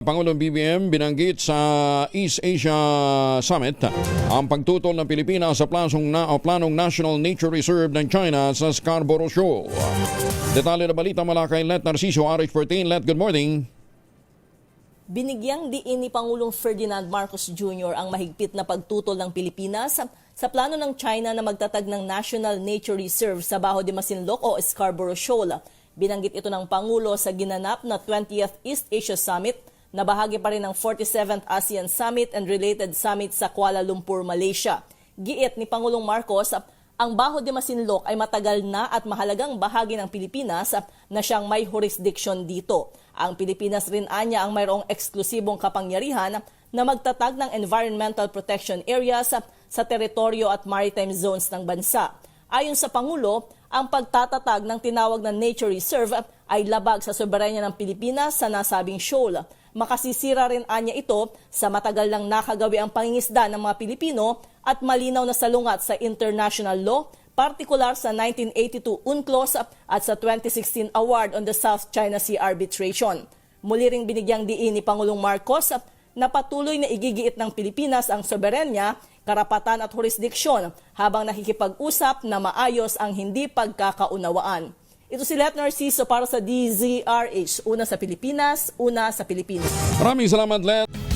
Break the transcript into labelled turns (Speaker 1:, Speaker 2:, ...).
Speaker 1: Pangulong BBM binanggit sa East Asia Summit ang pagtutol ng Pilipinas sa planong, na, planong National Nature Reserve ng China sa Scarborough Shoal. Detalye na balita mula kay Let Narciso RH14. Let, good morning.
Speaker 2: Binigyang diin ni Pangulong Ferdinand Marcos Jr. ang mahigpit na pagtutol ng Pilipinas sa, sa plano ng China na magtatag ng National Nature Reserve sa Baho de Masinloc o Scarborough Shoal. Binanggit ito ng Pangulo sa ginanap na 20th East Asia Summit na bahagi pa rin ng 47th ASEAN Summit and related summit sa Kuala Lumpur, Malaysia. Giit ni Pangulong Marcos, ang Baho de Masinloc ay matagal na at mahalagang bahagi ng Pilipinas na siyang may jurisdiction dito. Ang Pilipinas rin anya ang mayroong eksklusibong kapangyarihan na magtatag ng environmental protection areas sa teritoryo at maritime zones ng bansa. Ayon sa Pangulo, ang pagtatatag ng tinawag na nature reserve ay labag sa soberanya ng Pilipinas sa nasabing shoal. Makasisira rin anya ito sa matagal lang nakagawi ang pangingisda ng mga Pilipino at malinaw na salungat sa international law, partikular sa 1982 UNCLOS at sa 2016 Award on the South China Sea Arbitration. Muli ring binigyang diin ni Pangulong Marcos na patuloy na igigiit ng Pilipinas ang soberenya, karapatan at jurisdiksyon habang nakikipag-usap na maayos ang hindi pagkakaunawaan. Ito si Let Narciso para sa DZRH, una sa Pilipinas, una sa Pilipinas.
Speaker 1: Maraming salamat, Let.